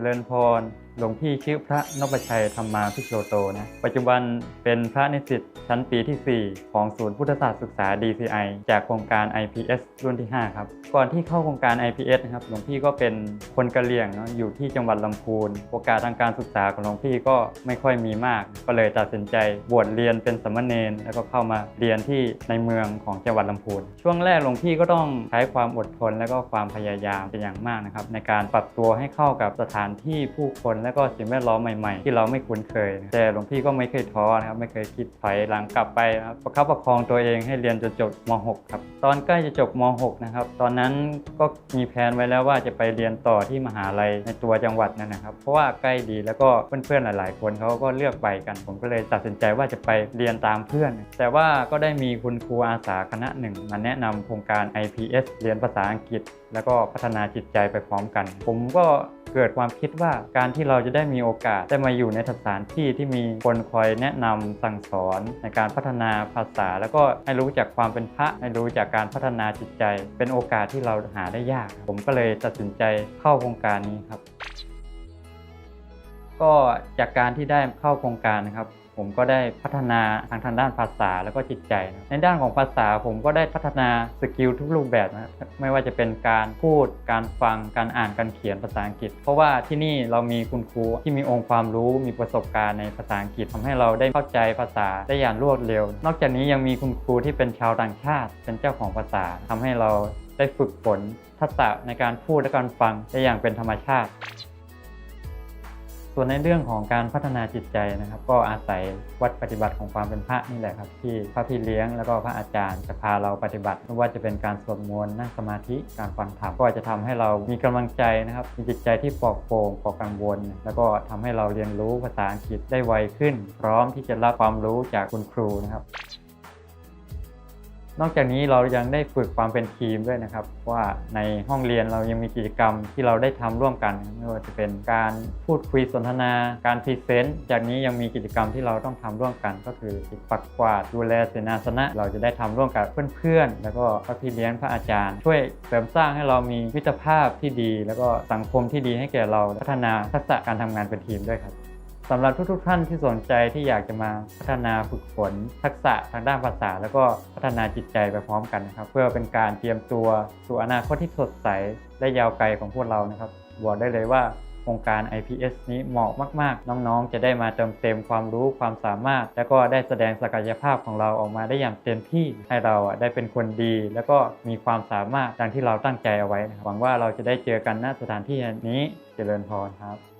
จริญพร หลวงพี่ชื่อพระนพชัยธรรมาพิโชโตนะ ปัจจุบันเป็นพระนิสิตชั้นปีที่ 4 ของศูนย์พุทธศาสตร์ศึกษา DCI จากโครงการ IPS รุ่นที่ 5 ครับ ก่อนที่เข้าโครงการ IPS นะครับ หลวงพี่ก็เป็นคนกะเหรี่ยงเนาะ อยู่ที่จังหวัดลำพูน โอกาสทางการศึกษาของหลวงพี่ก็ไม่ค่อยมีมาก ก็เลยตัดสินใจบวชเรียนเป็นสามเณร แล้วก็เข้ามาเรียนที่ในเมืองของจังหวัดลำพูน ช่วงแรกหลวงพี่ก็ต้องใช้ความอดทนและก็ความพยายามเป็นอย่างมากนะครับในการปรับตัวให้เข้ากับสถานที่ผู้คนและแล้วก็สิ่งแวดล้อมใหม่ๆ ที่เราไม่คุ้นเคย แต่หลวงพี่ก็ไม่เคยท้อนะครับ ไม่เคยคิดถอยหลังกลับไปนะครับประคับประคองตัวเองให้เรียนจนจบม .6 ครับ ตอนใกล้จะจบม .6 นะครับ ตอนนั้นก็มีแผนไว้แล้วว่าจะไปเรียนต่อที่มหาลัยในตัวจังหวัดนั่นนะครับ เพราะว่าใกล้ดีแล้วก็เพื่อนๆหลาย ๆ คนเขาก็เลือกไปกัน ผมก็เลยตัดสินใจว่าจะไปเรียนตามเพื่อน แต่ว่าก็ได้มีคุณครูอาสาคณะหนึ่งมาแนะนำโครงการ IPS เรียนภาษาอังกฤษ แล้วก็พัฒนาจิตใจไปพร้อมกัน ผมก็ เกิดความคิดว่าการที่เราจะได้มีโอกาสได้มาอยู่ในสถานที่ที่มีคนคอยแนะนำสั่งสอนในการพัฒนาภาษา แล้วก็ให้รู้จักความเป็นพระให้รู้จากการพัฒนาจิตใจ เป็นโอกาสที่เราหาได้ยาก ผมก็เลยตัดสินใจเข้าโครงการนี้ครับ ก็จากการที่ได้เข้าโครงการนะครับ ผมก็ได้พัฒนาทางทางด้านภาษาแล้วก็จิตใจนะในด้านของภาษาผมก็ได้พัฒนาสกิลทุกรูปแบบนะไม่ว่าจะเป็นการพูด การฟังการอ่านการเขียนภาษาอังกฤษ เพราะว่าที่นี่เรามีคุณครูที่มีองค์ความรู้มีประสบการณ์ในภาษาอังกฤษทำให้เราได้เข้าใจภาษาได้อย่างรวดเร็ว นอกจากนี้ยังมีคุณครูที่เป็นชาวต่างชาติ เป็นเจ้าของภาษาทำให้เราได้ฝึกฝนทักษะในการพูดและการฟังได้อย่างเป็นธรรมชาติ ส่วนในเรื่องของการพัฒนาจิตใจนะครับ ก็อาศัยวัดปฏิบัติของความเป็นพระนี่แหละครับ ที่พระพี่เลี้ยงแล้วก็พระอาจารย์จะพาเราปฏิบัติไม่ว่าจะเป็นการสวดมนต์นั่งสมาธิการฟังธรรมก็จะทำให้เรามีกำลังใจนะครับมีจิตใจที่ปลอดโปร่งปลอดกังวล แล้วก็ทำให้เราเรียนรู้ภาษาอังกฤษได้ไวขึ้น พร้อมที่จะรับความรู้จากคุณครูนะครับ นอกจากนี้เรายังได้ฝึกความเป็นทีมด้วยนะครับ ว่าในห้องเรียนเรายังมีกิจกรรมที่เราได้ทำร่วมกันไม่ว่าจะเป็นการพูดคุยสนทนา การพรีเซนต์จากนี้ยังมีกิจกรรมที่เราต้องทำร่วมกัน ก็คือปักกวาดดูแลเสนาสนะ เราจะได้ทำร่วมกับเพื่อนๆแล้วก็พระพี่เลี้ยงพระอาจารย์ ช่วยเสริมสร้างให้เรามีมิตรภาพที่ดี แล้วก็สังคมที่ดีให้แก่เราพัฒนาทักษะการทำงานเป็นทีมด้วยครับ สำหรับทุกๆท่านที่สนใจที่อยากจะมาพัฒนาฝึกฝน ทักษะทางด้านภาษา แล้วก็พัฒนาจิตใจไปพร้อมกันนะครับ เพื่อเป็นการเตรียมตัวสู่อนาคตที่สดใสและยาวไกลของพวกเรานะครับบอกได้เลยว่าโครงการ IPS นี้เหมาะมาก ๆ น้องๆ จะได้มาเติมเต็มความรู้ความสามารถ แล้วก็ได้แสดงศักยภาพของเราออกมาได้อย่างเต็มที่ให้เราได้เป็นคนดี แล้วก็มีความสามารถดังที่เราตั้งใจเอาไว้หวังว่าเราจะได้เจอกันณสถานที่นี้เจริญพรครับ